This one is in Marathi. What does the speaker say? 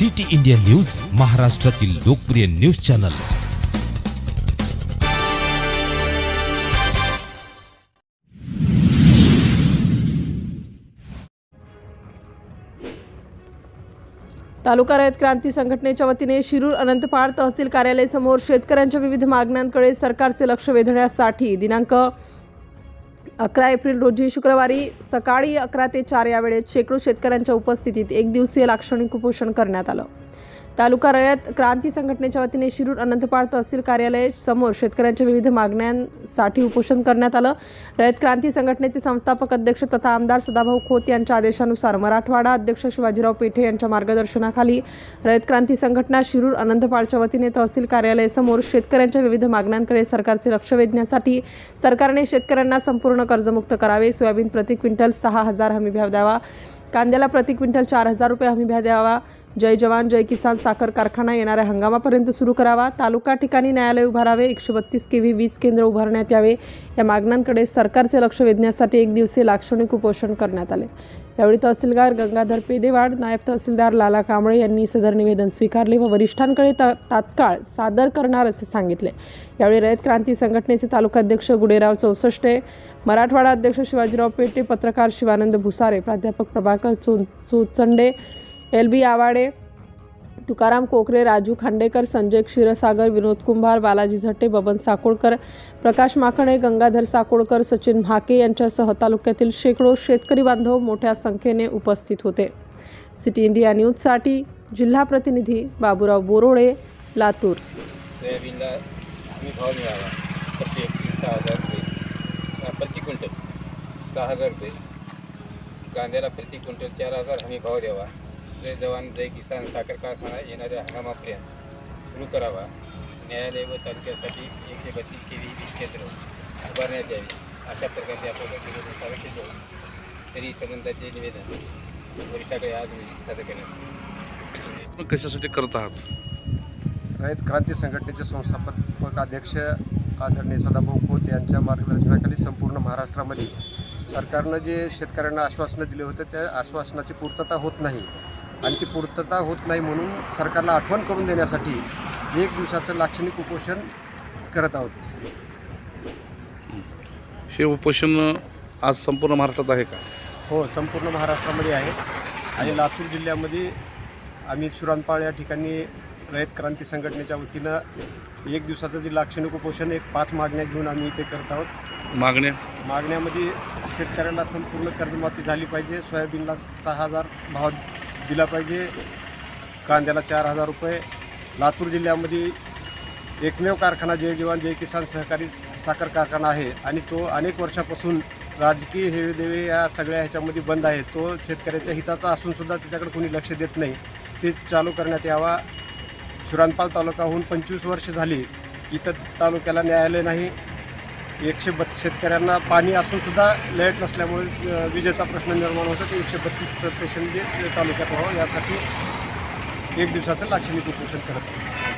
सिटी इंडिया न्यूज महाराष्ट्रातील लोकप्रिय न्यूज चॅनल. तालुका रयत क्रांती संघटनेच्या वतीने शिरूर अनंतपाळ तहसील कार्यालय समोर शेतकऱ्यांच्या विविध मागण्यांकडे सरकारचे लक्ष वेधण्यासाठी दिनांक अकरा एप्रिल रोजी शुक्रवारी सकाळी अकरा ते चार या वेळेत शेकडो शेतकऱ्यांच्या उपस्थितीत एक दिवसीय लाक्षणिक उपोषण करण्यात आलं. तालुका रयत क्रांती संघटनेच्या वतीने शिरूर अनंतपाळ तहसील कार्यालय समोर शेतकऱ्यांच्या विविध मागण्यांसाठी उपोषण करण्यात आलं. रयत क्रांती संघटनेचे संस्थापक अध्यक्ष तथा आमदार सदाभाऊ खोत यांच्या आदेशानुसार मराठवाडा अध्यक्ष शिवाजीराव पेठे यांच्या मार्गदर्शनाखाली रयत क्रांती संघटना शिरूर अनंतपाळच्या वतीने तहसील कार्यालय समोर शेतकऱ्यांच्या विविध मागण्यांकडे सरकारचे लक्ष वेधण्यासाठी सरकारने शेतकऱ्यांना संपूर्ण कर्जमुक्त करावे. सोयाबीन प्रति क्विंटल सहा हजार हमीभाव द्यावा. कांद्याला प्रति क्विंटल चार हजार रुपये हमीभाव द्यावा. जय जवान जय किसान साखर कारखाना येणाऱ्या हंगामापर्यंत सुरू करावा. तालुका ठिकाणी न्यायालय उभारावे. एकशे बत्तीस के व्ही वीज केंद्र उभारण्यात यावे. या मागण्यांकडे सरकारचे लक्ष वेधण्यासाठी एक दिवसीय लाक्षणिक उपोषण करण्यात आले. यावेळी तहसीलदार गंगाधर पेदेवाड नायब तहसीलदार लाला कांबळे यांनी सदर निवेदन स्वीकारले व वरिष्ठांकडे ता तात्काळ सादर करणार असे सांगितले. यावेळी रयत क्रांती संघटनेचे तालुकाध्यक्ष गुडेराव चौसष्टे मराठवाडा अध्यक्ष शिवाजीराव पेटे पत्रकार शिवानंद भुसारे प्राध्यापक प्रभाकर चो चोचंडे एल बी आवाडे तुकाराम कोकरे राजू खांडेकर संजय क्षीरसागर विनोद कुंभार बालाजी झटे बबन साकोळकर प्रकाश माखणे गंगाधर साकोळकर सचिन म्हाके यांच्यासह तालुक्यातील शेकडो शेतकरी बांधव मोठ्या संख्येने उपस्थित होते. सिटी इंडिया न्यूजसाठी जिल्हा प्रतिनिधी बाबूराव बोरोळे लातूर. प्रति क्विंटल सहा हजार रुपये कांद्याला प्रति क्विंटल चार हजार हमी भाव द्यावा. जय जवान जय किसान साखर कारखाना येणाऱ्या हंगामापर्यंत सुरू करावा. न्यायालय व तालुक्यासाठी एकशे बत्तीस के व्ही वीज केंद्र उभारण्यात यावे अशा प्रकारचे आपल्याला निवेदन सादर केले तरी संबंधाचे निवेदन वरिष्ठाकडे आज रोजी सादर करण्यात कशासाठी करत आहात? रयत क्रांती संघटनेचे संस्थापक अध्यक्ष आदरणीय सदाभाऊ खोत यांच्या मार्गदर्शनाखाली संपूर्ण महाराष्ट्रामध्ये सरकारनं जे शेतकऱ्यांना आश्वासनं दिले होते त्या आश्वासनाची पूर्तता होत नाही. आणि ती पूर्तता होत नाही म्हणून सरकारला आठवण करून देण्यासाठी एक दिवसाचं लाक्षणिक उपोषण करत आहोत. हे उपोषण आज संपूर्ण महाराष्ट्रात आहे का? हो संपूर्ण महाराष्ट्रामध्ये आहे. आणि लातूर जिल्ह्यामध्ये आम्ही सुरानपाळ या ठिकाणी रयत क्रांती संघटनेच्या वतीनं एक दिवसाचं जे लाक्षणिक उपोषण एक पाच मागण्या घेऊन आम्ही इथे करत आहोत. मागण्या? मागण्यामध्ये शेतकऱ्याला संपूर्ण कर्जमाफी झाली पाहिजे. सोयाबीनला सहा हजार भाव दिला पाहिजे. कांद्याला चार हजार रुपये. लातूर जिल्ह्यामध्ये एकमेव कारखाना जय जवान जय किसान सहकारी साखर कारखाना आहे आणि तो अनेक वर्षापासून राजकीय हेवेदेवे या सगळ्या ह्याच्यामध्ये बंद आहे. तो शेतकऱ्याच्या हिताचा असूनसुद्धा त्याच्याकडे कोणी लक्ष देत नाही. ते चालू करण्यात यावा. सुरानपाल तालुकाहून पंचवीस वर्ष झाली. इथं तालुक्याला न्यायालय नाही. एकशे बत् शेतकऱ्यांना पाणी असूनसुद्धा लाइट नसल्यामुळे विजेचा प्रश्न निर्माण होतो. ते एकशे बत्तीस पेशंट तालुक्यात व्हावं यासाठी एक दिवसाचं लाक्षणिक उपोषण करत आहे